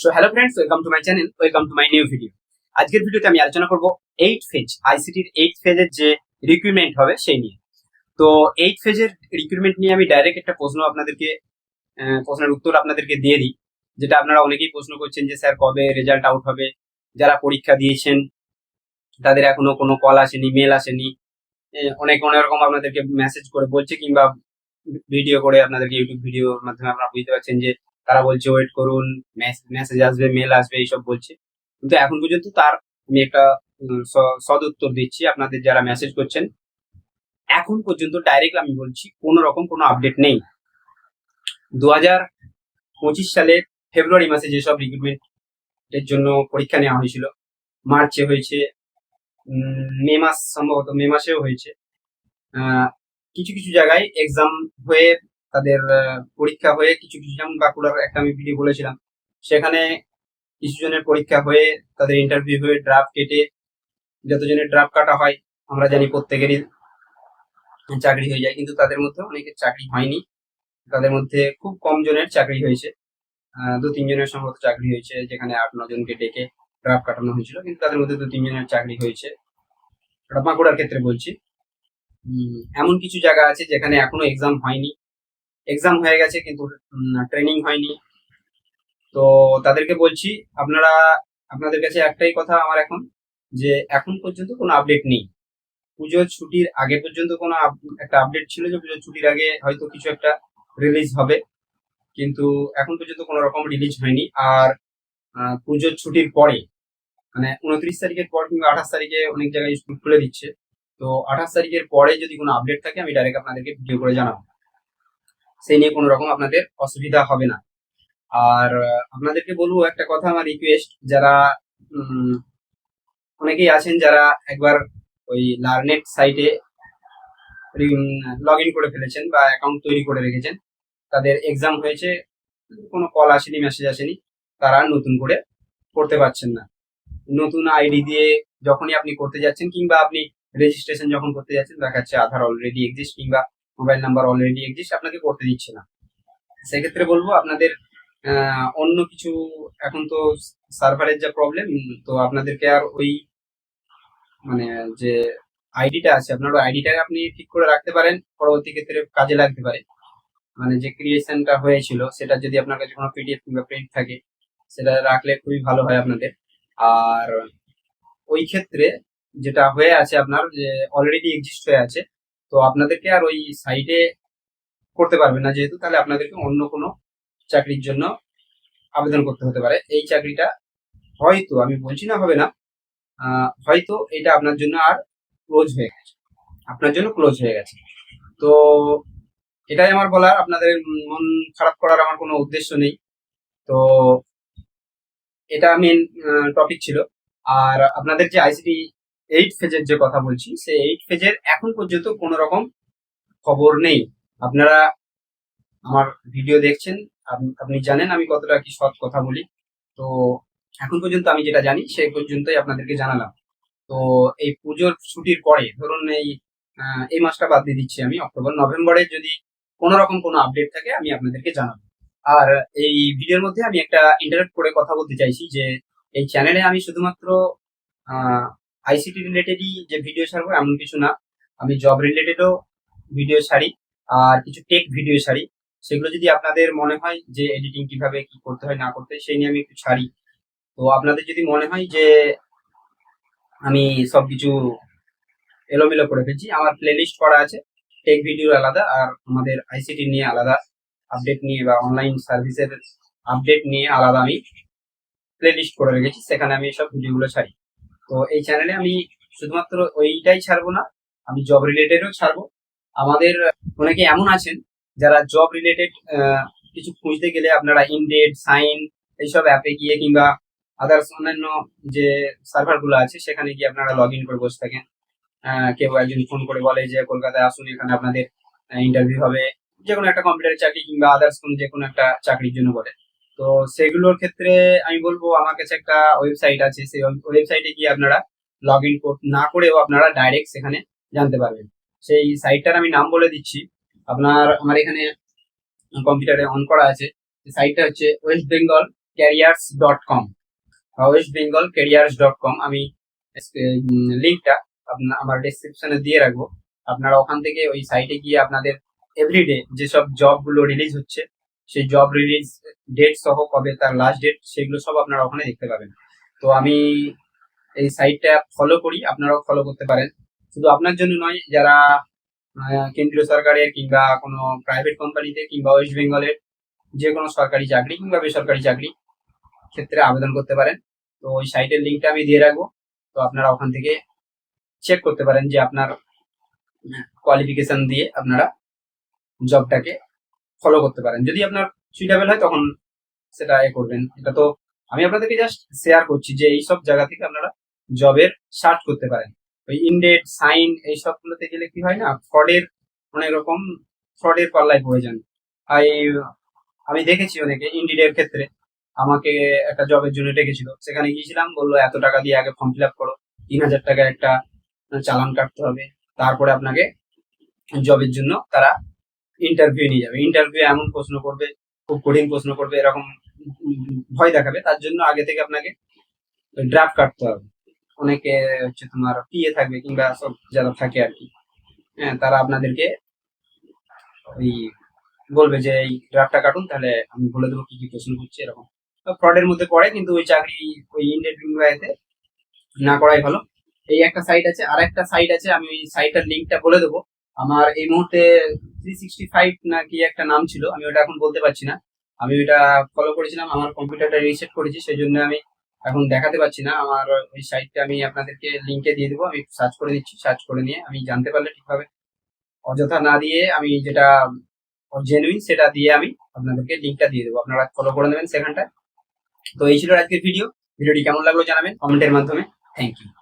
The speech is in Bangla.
So hello friends welcome to my channel welcome to my new video আজকের ভিডিওতে আমি আলোচনা করব এইট ফেজ আইসিটির এইট ফেজের যে রিক্রুটমেন্ট হবে সেই নিয়ে। তো এইট ফেজের রিক্রুটমেন্ট নিয়ে আমি ডাইরেক্ট একটা প্রশ্ন আপনাদেরকে প্রশ্নের উত্তর আপনাদেরকে দিয়ে দিই। যেটা আপনারা অনেকেই প্রশ্ন করছেন যে, স্যার, কবে রেজাল্ট আউট হবে? যারা পরীক্ষা দিয়েছেন, তাদের এখনও কোনো কল আসেনি মেল আসেনি। অনেক অনেক রকম আপনাদেরকে মেসেজ করে বলছে কিংবা ভিডিও করে আপনাদেরকে ইউটিউব ভিডিওর মাধ্যমে আপনারা বুঝতে পারছেন যে তারা বলছে ওয়েট করুন মেসেজ আসবে মেল আসবে, এইসব বলছে। কিন্তু এখন পর্যন্ত তার, আমি একটা সদ উত্তর দিচ্ছি আপনাদের যারা মেসেজ করছেন। এখন পর্যন্ত ডাইরেক্ট আমি বলছি, কোনো রকম কোনো আপডেট নেই। দু হাজার পঁচিশ সালের ফেব্রুয়ারি মাসে যেসব রিক্রুটমেন্ট এর জন্য পরীক্ষা নেওয়া হয়েছিল, মার্চে হয়েছে মে মাস সম্ভবত, মে মাসেও হয়েছে কিছু কিছু জায়গায় এক্সাম হয়ে তাদের পরীক্ষা হয়ে কিছু কিছু যেমন বাঁকুড়ার একটা আমি ভিডিও বলেছিলাম। সেখানে কিছু জনের পরীক্ষা হয়ে, তাদের ইন্টারভিউ হয়ে ড্রাফট কেটে যতজনের ড্রাফট কাটা হয়, আমরা জানি প্রত্যেকেরই চাকরি হয়ে যায়। কিন্তু তাদের মধ্যে অনেকের চাকরি হয়নি। তাদের মধ্যে খুব কম জনের চাকরি হয়েছে। দু তিনজনের সম্ভবত চাকরি হয়েছে, যেখানে আট জনকে ডেকে ড্রাফট কাটানো হয়েছিল। কিন্তু তাদের মধ্যে দু তিনজনের চাকরি হয়েছে। বাঁকুড়ার ক্ষেত্রে বলছি। এমন কিছু জায়গা আছে যেখানে এখনও এক্সাম হয়নি। এক্সাম হয়ে গেছে, কিন্তু ট্রেনিং হয়নি। তো তাদেরকে বলছি, আপনারা, আপনাদের কাছে একটাই কথা আমার এখন, যে এখন পর্যন্ত কোনো আপডেট নেই। পুজোর ছুটির আগে পর্যন্ত কোনো একটা আপডেট ছিল যে পুজোর ছুটির আগে হয়তো কিছু একটা রিলিজ হবে। কিন্তু এখন পর্যন্ত কোনো রকম রিলিজ হয়নি। আর পুজোর ছুটির পরে মানে উনত্রিশ তারিখের পর কিংবা আঠাশ তারিখে অনেক জায়গায় স্কুল খুলে দিচ্ছে। তো আঠাশ তারিখের পরে যদি কোনো আপডেট থাকে, আমি ডাইরেক্ট আপনাদেরকে ভিডিও করে জানাব। সেই নিয়ে কোনো রকম আপনাদের অসুবিধা হবে না। আর আপনাদেরকে বলব একটা কথা আমার রিকোয়েস্ট যারা অনেকেই আছেন যারা একবার ওই লার্নেট সাইটে লগ ইন করে ফেলেছেন বা অ্যাকাউন্ট তৈরি করে রেখেছেন, তাদের এক্সাম হয়েছে, কোনো কল আসেনি মেসেজ আসেনি, তারা নতুন করে করতে পারছেন না। নতুন আইডি দিয়ে যখনই আপনি করতে যাচ্ছেন কিংবা আপনি রেজিস্ট্রেশন যখন করতে যাচ্ছেন দেখাচ্ছে আধার অলরেডি এক্সিস্ট কিংবা মোবাইল নাম্বার অলরেডি এক্সিস্ট আপনাকে করতে দিচ্ছে না। সেক্ষেত্রে বলব আপনাদের অন্য কিছু এখন তো সার্ভারের যা প্রবলেম তো আপনাদেরকে আর ওই মানে যে আইডিটা আছে, আপনার আইডিটা আপনি ঠিক করে রাখতে পারেন, পরবর্তী ক্ষেত্রে কাজে লাগতে পারে। মানে যে ক্রিয়েশনটা হয়েছিল, সেটা যদি আপনার কাছে কোনো পিডিএফ কিংবা প্রিন্ট থাকে, সেটা রাখলে খুবই ভালো হয় আপনাদের। আর ওই ক্ষেত্রে যেটা হয়ে আছে আপনার, যে অলরেডি এক্সিস্ট হয়ে আছে তো আপনাদেরকে আর ওই সাইটে করতে পারবেন না যেহেতু, তাহলে আপনাদেরকে অন্য কোনো চাকরির জন্য আবেদন করতে হতে পারে। এই চাকরিটা হয়তো, আমি বলছি না হবে না হয়তো এটা আপনার জন্য আর ক্লোজ হয়ে গেছে। আপনার জন্য ক্লোজ হয়ে গেছে। তো এটাই আমার বলার, আপনাদের মন খারাপ করার আমার কোনো উদ্দেশ্য নেই। তো এটা মেন টপিক ছিল। আর আপনাদের যে আইসিটি এইট ফেজের যে কথা বলছি, সেই এইট ফেজের এখন পর্যন্ত কোনো রকম খবর নেই। আপনারা আমার ভিডিও দেখছেন আপনি জানেন আমি কতটা কি সৎ কথা বলি। তো এখন পর্যন্ত আমি যেটা জানি, সেই পর্যন্তই আপনাদেরকে জানালাম। তো এই পুজোর ছুটির পরে, ধরুন এই এই মাসটা বাদ দিয়ে দিচ্ছি আমি, অক্টোবর, নভেম্বরে যদি কোনো রকম কোনো আপডেট থাকে, আমি আপনাদেরকে জানাব। আর এই ভিডিওর মধ্যে আমি একটা ইন্টারেক্ট করে কথা বলতে চাইছি যে, এই চ্যানেলে আমি শুধুমাত্র আইসিটি রিলেটেডই যে ভিডিও ছাড়বো, এমন কিছু না। আমি জব রিলেটেডও ভিডিও ছাড়ি, আর কিছু টেক ভিডিও ছাড়ি। সেগুলো যদি আপনাদের মনে হয় যে এডিটিং কীভাবে কি করতে হয়, না করতে হয়, সেই নিয়ে আমি একটু ছাড়ি। তো আপনাদের যদি মনে হয় যে আমি সব কিছু এলোমেলো করে ফেলছি, আমার প্লেলিস্ট করা আছে টেক ভিডিও আলাদা, আর আমাদের আইসিটি নিয়ে আলাদা আপডেট নিয়ে বা অনলাইন সার্ভিসের আপডেট নিয়ে আলাদা আমি প্লেলিস্ট করে রেখেছি, সেখানে আমি সব ভিডিওগুলো ছাড়ি। তো এই চ্যানেলে আমি শুধুমাত্র ওইটাই ছাড়বো না, আমি জব রিলেটেডও ছাড়বো। আমাদের, অনেকে এমন আছেন যারা জব রিলেটেড কিছু খুঁজতে গেলে আপনারা ইনডেড সাইন এইসব অ্যাপে গিয়ে কিংবা আদার্স অন্যান্য যে সার্ভারগুলো আছে, সেখানে গিয়ে আপনারা লগ ইন করে বসে থাকেন। কেউ একজন ফোন করে বলে যে, কলকাতায় আসুন, এখানে আপনাদের ইন্টারভিউ হবে। যে কোনো একটা কম্পিউটার চাকরি কিংবা আদার্স কোন যে কোনো একটা চাকরির জন্য বলে। তো সেগুলোর ক্ষেত্রে আমি বলব, আমার কাছে একটা ওয়েবসাইট আছে, সেই ওয়েবসাইটে গিয়ে আপনারা লগ ইন না করেও আপনারা ডাইরেক্ট সেখানে জানতে পারবেন। সেই সাইটটার আমি নাম বলে দিচ্ছি। আপনার, আমার এখানে কম্পিউটারে অন করা আছে। সাইটটা হচ্ছে West Bengal careers dot com West Bengal careers dot com আমি লিঙ্কটা আপনার আমার ডিসক্রিপশনে দিয়ে রাখব। আপনারা ওখান থেকে ওই সাইটে গিয়ে আপনাদের এভরিডে যেসব জবগুলো রিলিজ হচ্ছে সেই জব রিলিজ ডেট সহ কবে তার লাস্ট ডেট সেগুলো সব আপনারা ওখানে দেখতে পাবেন। তো আমি এই সাইটটা ফলো করি, আপনারাও ফলো করতে পারেন। শুধু আপনার জন্য নয়, যারা কেন্দ্রীয় সরকারের কিংবা কোনো প্রাইভেট কোম্পানিতে কিংবা ওয়েস্ট বেঙ্গলের যে কোনো সরকারি চাকরি কিংবা বেসরকারি চাকরি ক্ষেত্রে আবেদন করতে পারেন। তো ওই সাইটের লিঙ্কটা আমি দিয়ে রাখব। তো আপনারা ওখান থেকে চেক করতে পারেন যে আপনার কোয়ালিফিকেশন দিয়ে আপনারা জবটাকে ফলো করতে পারেন। যদি আপনার সুইটেবল হয়, তখন সেটা এ করবেন। এটা তো আমি আপনাদেরকে জাস্ট শেয়ার করছি যে এই সব জায়গা থেকে আপনারা জবের সার্চ করতে পারেন। ওই ইনডেট সাইন এই সবগুলোতে গেলে কি হয় না ফ্রডের অনেক রকম ফ্রডের পাল্লায় পড়ে যান। আমি দেখেছি অনেকে ইন্ডিডের ক্ষেত্রে আমাকে একটা জবের জন্য ডেকেছিল। সেখানে গিয়েছিলাম, বলল, এত টাকা দিয়ে আগে ফর্ম ফিল আপ করো। তিন হাজার টাকা একটা চালান কাটতে হবে। তারপরে আপনাকে জবের জন্য তারা ইন্টারভিউ নিয়ে যাবে। ইন্টারভিউ এমন প্রশ্ন করবে, খুব কঠিন প্রশ্ন করবে, এরকম ভয় দেখাবে। তার জন্য আগে থেকে আপনাকে ড্রাফট কাটতে হবে। অনেকে হচ্ছে তোমার পিএ থাকবে কিংবা সব যারা থাকে আর কি। হ্যাঁ তারা আপনাদেরকে ওই বলবে যে, এই ড্রাফটটা কাটুন, তাহলে আমি বলে দেবো কি কি প্রশ্ন করছে এরকম। ফ্রডের মধ্যে পড়ে, কিন্তু ওই চাকরি, ওই ইন্টারভিউ এতে না করাই ভালো। এই একটা সাইট আছে আর একটা সাইট আছে, আমি ওই সাইটের লিঙ্কটা বলে দেবো। আমার এই মুহূর্তে থ্রি সিক্সটি ফাইভ না কি একটা নাম ছিল, আমি ওটা এখন বলতে পারছি না। আমি ওটা ফলো করেছিলাম, আমার কম্পিউটারটা রিসেট করেছি সেই জন্য আমি এখন দেখাতে পারছি না। আমার ওই সাইটটা আমি আপনাদেরকে লিঙ্কে দিয়ে দেবো, আমি সার্চ করে দিচ্ছি সার্চ করে নিয়ে আমি জানতে পারলে ঠিকভাবে। অযথা না দিয়ে আমি যেটা জেনুইন সেটা দিয়ে আমি আপনাদেরকে লিঙ্কটা দিয়ে দেবো। আপনারা ফলো করে নেবেন সেখানটায়। তো এই ছিল আজকের ভিডিও ভিডিওটি কেমন লাগল জানাবেন কমেন্টের মাধ্যমে। Thank you